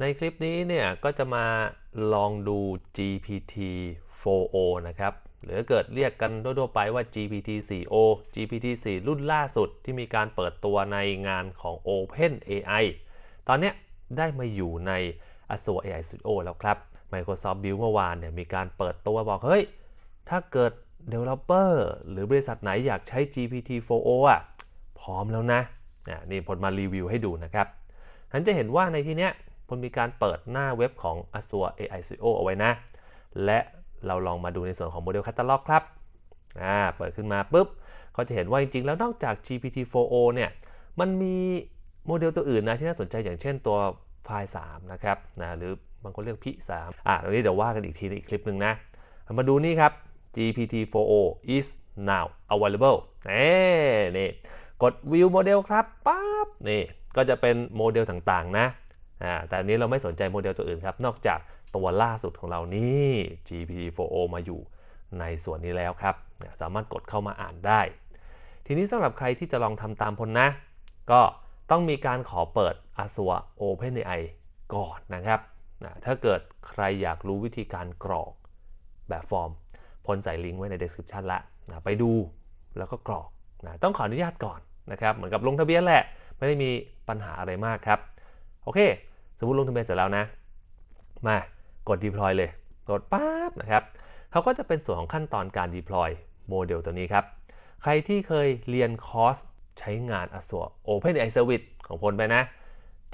ในคลิปนี้เนี่ยก็จะมาลองดู GPT-4o นะครับ หรือเกิดเรียกกันทั่วๆไปว่า GPT-4o GPT-4 รุ่นล่าสุดที่มีการเปิดตัวในงานของ Open AI ตอนนี้ได้มาอยู่ใน Azure AI Studio แล้วครับ Microsoft Build เมื่อวานเนี่ยมีการเปิดตัวบอก เฮ้ย ถ้าเกิด Developer หรือบริษัทไหนอยากใช้ GPT-4o อะ พร้อมแล้วนะ นี่ผลมารีวิวให้ดูนะครับฉันจะเห็นว่าในที่เนี้ย ผมมีการเปิดหน้าเว็บของ Azure AI Studio เอาไว้นะ และเราลองมาดูในส่วนของโมเดล Catalog ครับอ่าเปิดขึ้นมาปุ๊บก็จะเห็นว่าจริงๆ แล้วนอกจาก GPT-4o เนี่ยมันมีโมเดลตัวอื่นนะที่น่าสนใจอย่างเช่นตัวไฟล์3นะครับนะหรือบางคนเรียกพิ3อะตรงนี้เดี๋ยวว่ากันอีกทีในอีกคลิปหนึ่งนะ มาดูนี่ครับ GPT-4o is now available นี่กด view โมเดลครับปั๊บนี่ก็จะเป็นโมเดลต่างๆนะ แต่อันนี้เราไม่สนใจโมเดลตัวอื่นครับ นอกจากตัวล่าสุดของเรานี่ GPT-4o มาอยู่ในส่วนนี้แล้วครับ สามารถกดเข้ามาอ่านได้ ทีนี้สำหรับใครที่จะลองทำตามพลนะ ก็ต้องมีการขอเปิด Azure OpenAI ก่อนนะครับนะถ้าเกิดใครอยากรู้วิธีการกรอกแบบฟอร์ม พลใส่ลิงก์ไว้ใน description ละนะไปดูแล้วก็กรอกนะต้องขออนุญาตก่อนนะครับ เหมือนกับลงทะเบียนแหละ ไม่ได้มีปัญหาอะไรมากครับ โอเค สมมติลงทะเบียนเสร็จแล้วนะ มากด deploy เลย กดปั๊บนะครับเขาก็จะเป็นส่วนของขั้นตอนการ deploy โมเดลตัวนี้ครับ ใครที่เคยเรียนคอร์สใช้งาน Azure OpenAI Service ของพลไปนะ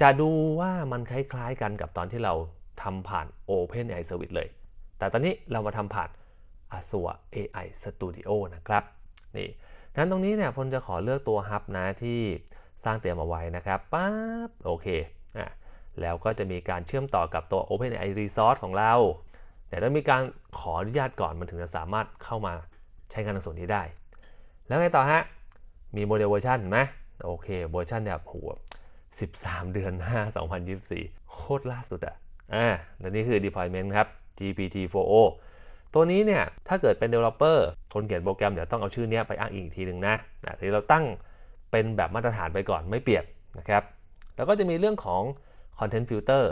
จะดูว่ามันคล้ายๆกันกับตอนที่เราทำผ่าน OpenAI Service เลย แต่ตอนนี้เรามาทำผ่าน Azure AI Studio นะครับ นี่นั้นตรงนี้เนี่ยพลจะขอเลือกตัว Hub นะที่สร้างเตรียมเอาไว้นะครับปั๊บโอเค แล้วก็จะมีการเชื่อมต่อกับตัว OpenAI Resource ของเรา แต่ต้องมีการขออนุญาตก่อนมันถึงจะสามารถเข้ามาใช้งานในส่วนนี้ได้ แล้วไงต่อฮะ มีโมเดลเวอร์ชันไหมโอเคเวอร์ชันเนี่ยหัว13 เดือน5 2024 โคตรล่าสุดอะอ่าและนี่คือ deployment ครับ GPT-4o ตัวนี้เนี่ย ถ้าเกิดเป็น developer คนเขียนโปรแกรมเดี๋ยวต้องเอาชื่อนี้ไปอ้างอิงอีกทีหนึ่งนะนะทีเราตั้งเป็นแบบมาตรฐานไปก่อนไม่เปลี่ยนนะครับ แล้วก็จะมีเรื่องของ content filter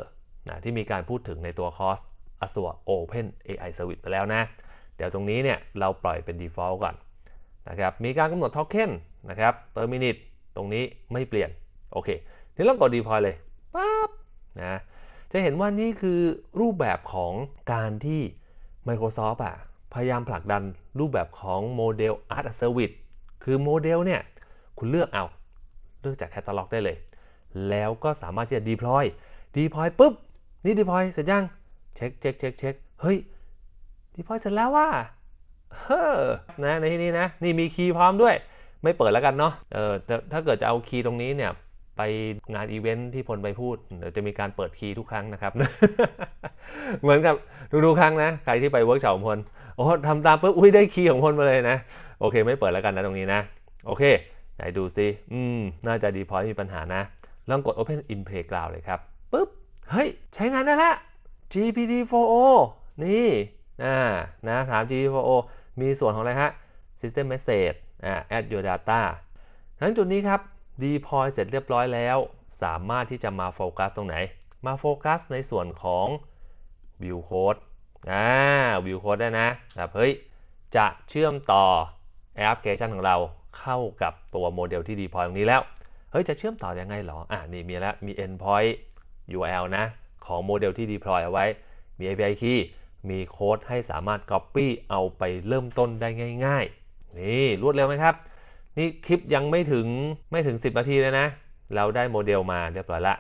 นะที่มีการพูดถึงในตัวคอร์ส Azure Open AI Service ไปแล้วนะ เดี๋ยวตรงนี้เนี่ยเราปล่อยเป็น default ก่อนนะครับมีการกำหนด token นะครับ per minute ตรงนี้ไม่เปลี่ยน โอเคทีนี้เรากด deploy เลยปั๊บนะจะเห็นว่านี่คือรูปแบบของการที่ Microsoft อะพยายามผลักดันรูปแบบของโมเดล Art Service คือโมเดลเนี่ย คุณเลือกเอา เลือกจากแคตตาล็อกได้เลย แล้วก็สามารถที่จะ deploy deploy ปุ๊บ นี่ deploy เสร็จยัง เช็คเช็คเช็คเช็คเฮ้ย deploy เสร็จแล้วว่าเฮ้อนะในที่นี้นะ นี่มีคีย์พร้อมด้วย ไม่เปิดแล้วกันเนาะเออถ้าเกิดจะเอาคีย์ตรงนี้เนี่ยไปงานอีเวนท์ที่พลไปพูดเดี๋ยวจะมีการเปิดคีย์ทุกครั้งนะครับ เหมือนกับทุกๆครั้งนะ ใครที่ไปเวิร์กช็อปของพลโอ้ทำตามปุ๊บอุ้ยได้คีย์ของพลมาเลยนะ โอเค ไม่เปิดแล้วกันนะตรงนี้นะ โอเค ไหนดูซิอืม น่าจะดีพอยมีปัญหานะ ลองกด Open in Playground เลยครับปุ๊บ เฮ้ย ใช้งานได้แล้ว GPT-4o นี่อ่านะถาม GPT-4o มีส่วนของอะไรฮะ System Message อ่า Add your data ทั้งจุดนี้ครับ deploy เสร็จเรียบร้อยแล้ว สามารถที่จะมาโฟกัสตรงไหน มาโฟกัสในส่วนของ view code อ่า view code ได้นะแบบเฮ้ย จะเชื่อมต่อแอปพลิเคชันของเราเข้ากับตัวโมเดลที่ deploy ตรงนี้แล้ว เฮ้ยจะเชื่อมต่อยังไงหรอ อ่านี่มีแล้วมี endpoint URL นะ ของโมเดลที่ deploy เอาไว้ มี API key มีโค้ดให้สามารถ Copy เอาไปเริ่มต้นได้ง่าย ๆ นี่รวดเร็วไหมครับ นี่คลิปยังไม่ถึงไม่ถึง 10 นาทีเลยนะ เราได้โมเดลมาเรียบร้อยละ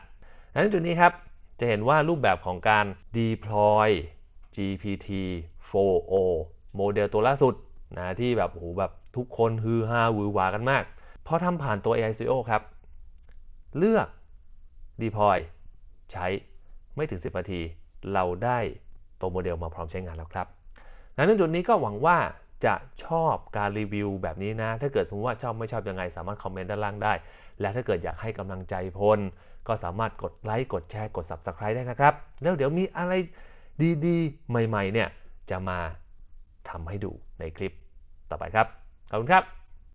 ดังนั้นจุดนี้ครับ จะเห็นว่ารูปแบบของการ deploy GPT-4o โมเดลตัวล่าสุดนะที่แบบโอ้โหแบบทุกคนฮือฮาหวือหวากันมากพอทำผ่านตัว AI Studio ครับ เลือก deploy ใช้ไม่ถึง 10 นาที เราได้ตัวโมเดลมาพร้อมใช้งานแล้วครับในจุดนี้ก็หวังว่าจะชอบการรีวิวแบบนี้นะ ถ้าเกิดสมมติว่าชอบไม่ชอบยังไง สามารถคอมเมนต์ด้านล่างได้ และถ้าเกิดอยากให้กำลังใจพล ก็สามารถกดไลค์ กดแชร์ กด Subscribe ได้นะครับ แล้วเดี๋ยวมีอะไรดีๆ ใหม่ๆ เนี่ย จะมาทำให้ดูในคลิปต่อไปครับ ขอบคุณครับ